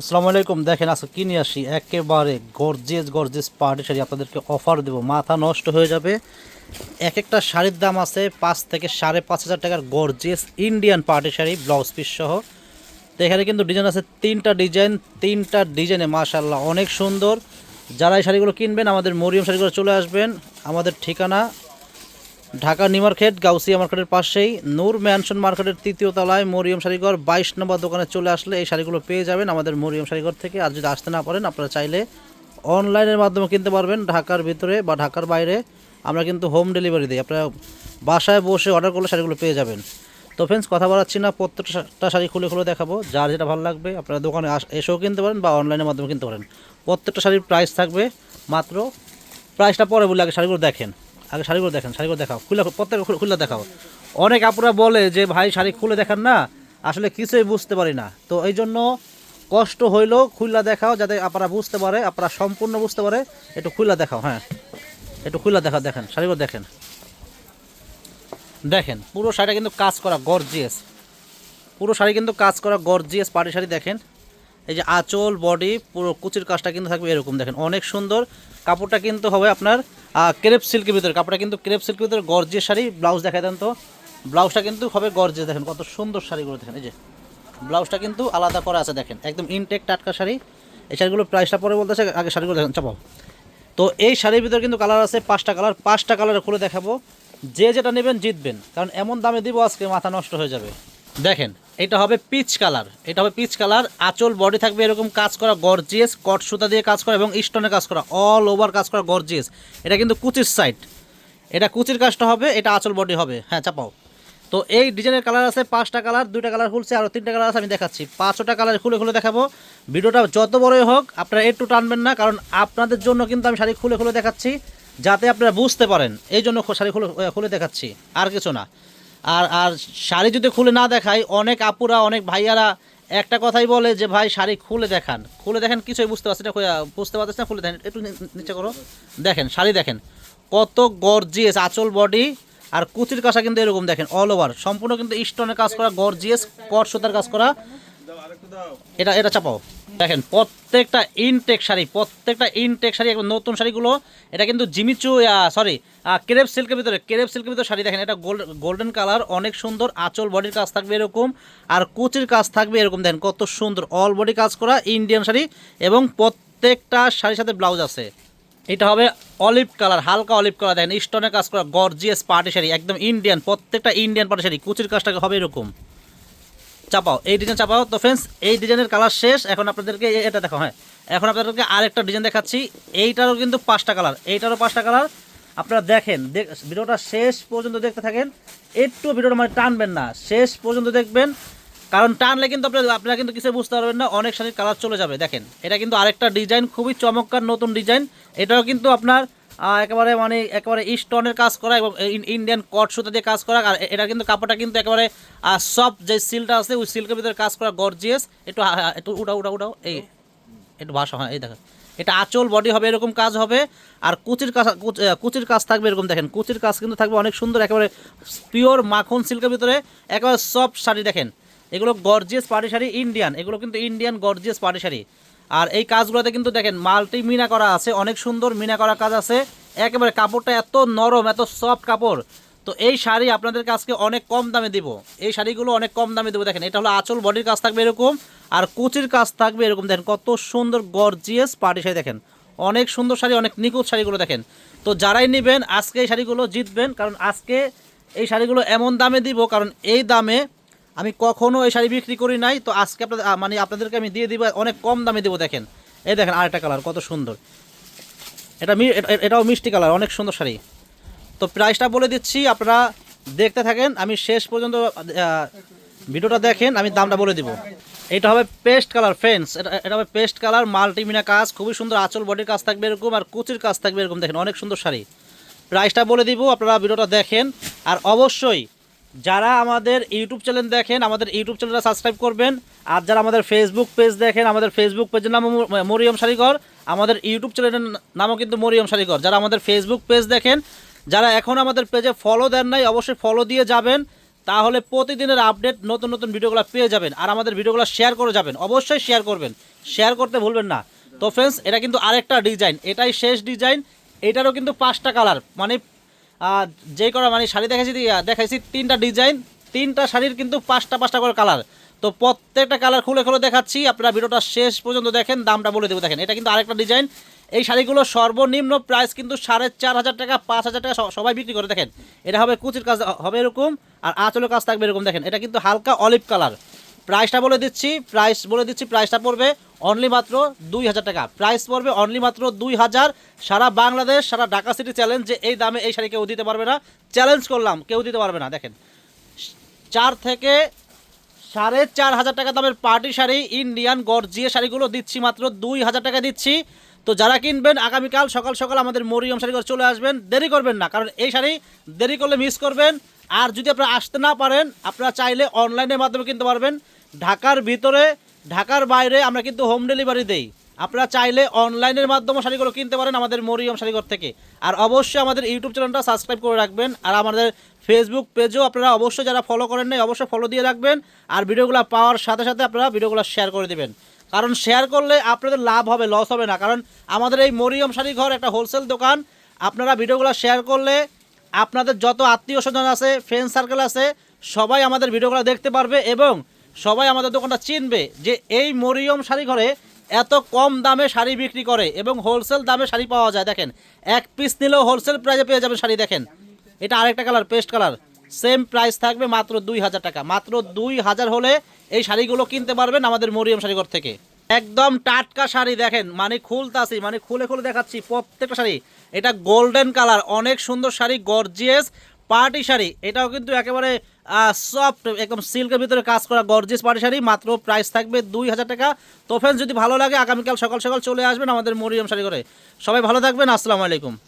আসসালামু আলাইকুম। দেখেন, আজকে কি নিয়ে আসি? একেবারে গর্জিয়াস গর্জিয়াস পার্টি শাড়ি আপনাদেরকে অফার দেবো। মাথা নষ্ট হয়ে যাবে। এক একটা শাড়ির দাম আছে পাঁচ থেকে সাড়ে পাঁচ হাজার টাকার gorgeous Indian party sari blouse piece সহ। তো এখানে কিন্তু ডিজাইন আছে তিনটা ডিজাইন তিনটা ডিজাইনে মাশাল্লাহ অনেক সুন্দর। যারা এই শাড়িগুলো কিনবেন, আমাদের মরিয়ম শাড়িগুলো চলে আসবেন। আমাদের ঠিকানা ঢাকা নিউ মার্কেট, গাউসিয়া মার্কেটের পাশেই নূর ম্যানশন মার্কেটের তৃতীয় তলায় মরিয়ম শাড়িঘর বাইশ নম্বর দোকানে চলে আসলে এই শাড়িগুলো পেয়ে যাবেন আমাদের মরিয়ম শাড়িঘর থেকে। আর যদি আসতে না পারেন, আপনারা চাইলে অনলাইনের মাধ্যমে কিনতে পারবেন ঢাকার ভিতরে বা ঢাকার বাইরে। আমরা কিন্তু হোম ডেলিভারি দিই, আপনারা বাসায় বসে অর্ডার করলে শাড়িগুলো পেয়ে যাবেন। তো ফ্রেন্ডস কথা বলাচ্ছি না, প্রত্যেকটা শাড়ি খুলে খুলে দেখাবো। যার যেটা ভালো লাগবে, আপনারা দোকানে এসেও কিনতে পারেন বা অনলাইনের মাধ্যমে কিনতে পারেন। প্রত্যেকটা শাড়ির প্রাইস থাকবে মাত্র প্রাইসটা পরে বলে আগে শাড়িগুলো দেখেন। আগে শাড়িগুলো দেখেন, শাড়িগুলো দেখাও। খুলে, প্রত্যেক খুলে দেখাও। অনেক আপুরা বলে যে, ভাই, শাড়ি খুলে দেখান না। আসলে কিছুই বুঝতে পারি না। তো এই জন্য কষ্ট হইলেও খুললা দেখাও, যাতে আপনারা বুঝতে পারে, আপনারা সম্পূর্ণ বুঝতে পারে। একটু খুললা দেখাও হ্যাঁ। একটু খুললা দেখাও দেখেন, শাড়িগুলো দেখেন। দেখেন, পুরো শাড়িটা কিন্তু কাজ করা গর্জিয়াস পুরো শাড়ি কিন্তু কাজ করা গর্জিয়াস পাটি শাড়ি দেখেন। এই যে আঁচল, বডি, পুরো কুচির কাজটা কিন্তু থাকবে এরকম দেখেন। অনেক সুন্দর। কাপড়টা কিন্তু হবে আপনার ক্রেপ সিল্কের ভিতরে। কাপড়টা কিন্তু ক্রেপ সিল্কের ভিতরে, গর্জিয়াস শাড়ি, ব্লাউজ দেখায় দেন তো। ব্লাউজটা কিন্তু হবে গর্জে দেখেন কত সুন্দর শাড়িগুলো দেখেন। এই যে ব্লাউজটা কিন্তু আলাদা করা আছে দেখেন। একদম ইনটেক টাটকা শাড়ি। এই শাড়িগুলো প্রাইসটা পরে বলতেছে, আগে শাড়িগুলো দেখেন, চাপাও। তো এই শাড়ির ভিতরে কিন্তু কালার আছে পাঁচটা কালার পাঁচটা কালার খুলে দেখাবো। যে যেটা নেবেন জিতবেন। কারণ এমন দামে দিব, আজকে মাথা নষ্ট হয়ে যাবে। দেখেন এটা হবে পিচ কালার এটা হবে পিচ কালার আঁচল বডি থাকবে এরকম কাজ করা গর্জিয়াস কট সুতা দিয়ে কাজ করা এবং স্টোনের কাজ করা অল ওভার কাজ করা গর্জিয়াস এটা কিন্তু কুচির সাইড এটা কুচির কাজটা হবে, এটা আঁচল বডি হবে। হ্যাঁ চাপাও। তো এই ডিজাইনের কালার আছে, পাঁচটা কালার দুইটা কালার খুলছে, আর তিনটা কালার আছে, আমি দেখাচ্ছি। পাঁচটা কালার খুলে খুলে দেখাবো। ভিডিওটা যত বড়ই হোক, আপনারা একটু টানবেন না, কারণ আপনাদের জন্য কিন্তু আমি শাড়ি খুলে খুলে দেখাচ্ছি, যাতে আপনারা বুঝতে পারেন। এই জন্য শাড়ি খুলে খুলে দেখাচ্ছি। আর কিছু না। আর আর শাড়ি যদি খুলে না দেখায় অনেক আপুরা, অনেক ভাইয়ারা একটা কথাই বলে যে, ভাই, শাড়ি খুলে দেখান। খুলে দেখেন, কিছুই বুঝতে পারছি না বুঝতে পারতেছি না, খুলে দেখেন। একটু নিচে করো। দেখেন, শাড়ি দেখেন। কত গর্জিয়াস আঁচল বডি আর কুচির কাঁসা কিন্তু এরকম দেখেন অল ওভার সম্পূর্ণ কিন্তু স্টোনের কাজ করা গর্জিয়াস কট সুতার কাজ করা। এটা এটা চাপাও। দেখেন, প্রত্যেকটা ইনটেক শাড়ি, প্রত্যেকটা ইনটেক শাড়ি, একদম নতুন শাড়িগুলো, এটা কিন্তু জিমিচু সরি কেরেপ সিল্কের ভিতরে, কেরেপ সিল্কের ভিতরে শাড়ি দেখেন, এটা গোল্ডেন কালার অনেক সুন্দর, আঁচল বডির কাজ থাকবে এরকম, আর কুচির কাজ থাকবে এরকম, দেখেন কত সুন্দর অল বডি কাজ করা ইন্ডিয়ান শাড়ি, এবং প্রত্যেকটা শাড়ির সাথে ব্লাউজ আছে। এটা হবে অলিভ কালার হালকা অলিভ কালার দেখেন স্টোনের কাজ করা গর্জিয়াস পার্টি শাড়ি, একদম ইন্ডিয়ান প্রত্যেকটা ইন্ডিয়ান পার্টি শাড়ি, কুচির কাজটা হবে এরকম। চাপাও। এই ডিজাইন চাপাও। তো ফ্রেন্ডস এই ডিজাইনের কালার শেষ। এখন আপনাদেরকে এটা দেখো হ্যাঁ। এখন আপনাদেরকে আরেকটা ডিজাইন দেখাচ্ছি। এইটারও কিন্তু পাঁচটা কালার এইটারও পাঁচটা কালার আপনারা দেখেন, দেখ ভিডিওটা শেষ পর্যন্ত দেখতে থাকেন। একটু ভিডিওটা মানে টানবেন না। শেষ পর্যন্ত দেখবেন। কারণ টানলে কিন্তু আপনারা আপনারা কিন্তু কিছু বুঝতে পারবেন না। অনেক শাড়ির কালার চলে যাবে। দেখেন, এটা কিন্তু আরেকটা ডিজাইন খুবই চমৎকার নতুন ডিজাইন এটাও কিন্তু আপনার একেবারে মানে একেবারে স্টোনের কাজ করা এবং ইন্ডিয়ান কট সুতা দিয়ে কাজ করা, আর এটা কিন্তু কাপড়টা কিন্তু একেবারে সফট যে সিলটা আছে, ওই সিল্কের ভিতরে কাজ করা গর্জিয়াস একটু একটু উঠাও উঠাও উঠাও, এই, একটু ভাষা হয়, এই দেখেন এটা আঁচল বডি হবে, এরকম কাজ হবে, আর কুচির কাজ কুচির কাজ থাকবে এরকম, দেখেন, কুচির কাজ কিন্তু থাকবে অনেক সুন্দর, একেবারে পিওর মাখন সিল্কের ভিতরে, একেবারে সফট শাড়ি, দেখেন। এগুলো গর্জিয়াস পাটি শাড়ি ইন্ডিয়ান এগুলো কিন্তু ইন্ডিয়ান গর্জিয়াস পাটি শাড়ি আর এই কাজগুলোতে কিন্তু দেখেন মাল্টি মিনা করা আছে, অনেক সুন্দর মিনা করা কাজ আছে। একেবারে কাপড়টা এত নরম, এত সফট কাপড়। তো এই শাড়ি আপনাদেরকে আজকে অনেক কম দামে দিব। এই শাড়িগুলো অনেক কম দামে দেবো। দেখেন, এটা হলো আঁচল বডির কাজ থাকবে এরকম, আর কুচির কাজ থাকবে এরকম। দেখেন, কত সুন্দর গর্জিয়াস পার্টি শাড়ি দেখেন। অনেক সুন্দর শাড়ি, অনেক নিখুঁত শাড়িগুলো দেখেন। তো যারাই নেবেন, আজকে এই শাড়িগুলো জিতবেন, কারণ আজকে এই শাড়িগুলো এমন দামে দিব, কারণ এই দামে আমি কখনো এই শাড়ি বিক্রি করি নাই, তো আজকে আপনাদের মানে আপনাদেরকে আমি দিয়ে দিব, অনেক কম দামে দেবো, দেখেন। এই দেখেন আরেকটা কালার, কত সুন্দর। এটা এটাও মিষ্টি কালার, অনেক সুন্দর শাড়ি। তো প্রাইসটা বলে দিচ্ছি, আপনারা দেখতে থাকেন, আমি শেষ পর্যন্ত ভিডিওটা দেখেন, আমি দামটা বলে দিব। এটা হবে পেস্ট কালার ফ্রেন্ডস এটা এটা হবে পেস্ট কালার, মাল্টিমিনা কাজ, খুবই সুন্দর আঁচল, বডির কাজ থাকবে এরকম, আর কুচির কাজ থাকবে এরকম, দেখেন, অনেক সুন্দর শাড়ি। প্রাইসটা বলে দিব, আপনারা ভিডিওটা দেখেন, আর অবশ্যই যারা আমাদের ইউটিউব চ্যানেল দেখেন, আমাদের ইউটিউব চ্যানেলটা সাবস্ক্রাইব করবেন। আর যারা আমাদের ফেসবুক পেজ দেখেন, আমাদের ফেসবুক পেজের নাম মরিয়ম শাড়িঘর আমাদের ইউটিউব চ্যানেলের নামও কিন্তু মরিয়ম শাড়িঘর যারা আমাদের ফেসবুক পেজ দেখেন, যারা এখন আমাদের পেজে ফলো দেন নাই, অবশ্যই ফলো দিয়ে যাবেন। তাহলে প্রতিদিনের আপডেট নতুন নতুন ভিডিওগুলো পেয়ে যাবেন। আর আমাদের ভিডিওগুলো শেয়ার করে যাবেন। অবশ্যই শেয়ার করবেন। শেয়ার করতে ভুলবেন না। তো ফ্রেন্ডস এটা কিন্তু আরেকটা ডিজাইন এটাই শেষ ডিজাইন এটারও কিন্তু পাঁচটা কালার মানে আহ, যেই করা মানে শাড়ি দেখাইছি দেখাইছি তিনটা ডিজাইন তিনটা শাড়ির কিন্তু পাঁচটা পাঁচটা করে কালার। তো প্রত্যেকটা কালার খুলে খুলে দেখাচ্ছি আপনারা ভিডিওটা শেষ পর্যন্ত দেখেন দামটা বলে দেবো দেখেন। এটা কিন্তু আরেকটা ডিজাইন। এই শাড়িগুলো সর্বনিম্ন প্রাইস কিন্তু সাড়ে চার হাজার টাকা পাঁচ হাজার টাকা সবাই বিক্রি করে দেখেন। এটা হবে কুচির কাজ হবে এরকম আর আঁচলের কাজ থাকবে এরকম দেখেন। এটা কিন্তু হালকা অলিভ কালার। প্রাইসটা বলে দিচ্ছি প্রাইস বলে দিচ্ছি প্রাইসটা পড়বে অনলি মাত্র দুই হাজার টাকা। প্রাইস পড়বে অনলি মাত্র দুই হাজার। সারা বাংলাদেশ, সারা ঢাকা সিটি চ্যালেঞ্জ যে এই দামে এই শাড়ি কেউ দিতে পারবে না। চ্যালেঞ্জ করলাম, কেউ দিতে পারবে না, দেখেন। চার থেকে সাড়ে চার হাজার টাকা দামের পার্টি শাড়ি ইন্ডিয়ান গর্জিয়ে শাড়িগুলো দিচ্ছি মাত্র দুই হাজার টাকা দিচ্ছি। তো যারা কিনবেন, আগামীকাল সকাল সকাল আমাদের মরিয়ম শাড়ি ঘরে চলে আসবেন, দেরি করবেন না, কারণ এই শাড়ি দেরি করলে মিস করবেন। আর যদি আপনারা আসতে না পারেন, আপনারা চাইলে অনলাইনের মাধ্যমে কিনতে পারবেন। ঢাকার ভিতরে ঢাকার বাইরে আমরা কিন্তু হোম ডেলিভারি দেই। আপনারা চাইলে অনলাইনের মাধ্যমে শাড়িগুলো কিনতে পারেন আমাদের মরিয়ম শাড়িঘর থেকে। আর অবশ্যই আমাদের ইউটিউব চ্যানেলটা সাবস্ক্রাইব করে রাখবেন। আর আমাদের ফেসবুক পেজও আপনারা অবশ্যই যারা ফলো করেন নাই, অবশ্যই ফলো দিয়ে রাখবেন। আর ভিডিওগুলো পাওয়ার সাথে সাথে আপনারা ভিডিওগুলো শেয়ার করে দেবেন। কারণ শেয়ার করলে আপনাদের লাভ হবে লস হবে না। কারণ আমাদের এই মরিয়ম শাড়িঘর একটা হোলসেল দোকান। আপনারা ভিডিওগুলো শেয়ার করলে আপনাদের যত আত্মীয় স্বজন আছে ফ্রেন্ড সার্কেল আছে, সবাই আমাদের ভিডিওগুলো দেখতে পারবে এবং সবাই আমাদের দোকানটা চিনবে যে এই মরিয়ম শাড়ি ঘরে এত কম দামে শাড়ি বিক্রি করে এবং হোলসেল দামে শাড়ি পাওয়া যায়। দেখেন, এক পিস নিলেও হোলসেল প্রাইসে পেয়ে যাবেন শাড়ি, দেখেন। এটা আরেকটা colour paste colour same price থাকবে মাত্র দুই হাজার টাকা। মাত্র দুই হাজার হলে এই শাড়িগুলো কিনতে পারবেন আমাদের মরিয়ম শাড়িঘর থেকে। একদম টাটকা শাড়ি, দেখেন মানে খুলতাছি মানে খুলে খুলে দেখাচ্ছি প্রত্যেকটা শাড়ি। এটা গোল্ডেন কালার অনেক সুন্দর শাড়ি গর্জিয়াস পার্টি শাড়ি। এটাও কিন্তু একেবারে সফট একদম সিল্কের ভিতরে কাজ করা গর্জিস পার্টি শাড়ি। মাত্র প্রাইস থাকবে দুই হাজার টাকা। তো ফ্রেন্ডস যদি ভালো লাগে, আগামীকাল সকাল সকাল চলে আসবেন আমাদের মরিয়ম শাড়ি করে সবাই ভালো থাকবেন, আসসালামু আলাইকুম।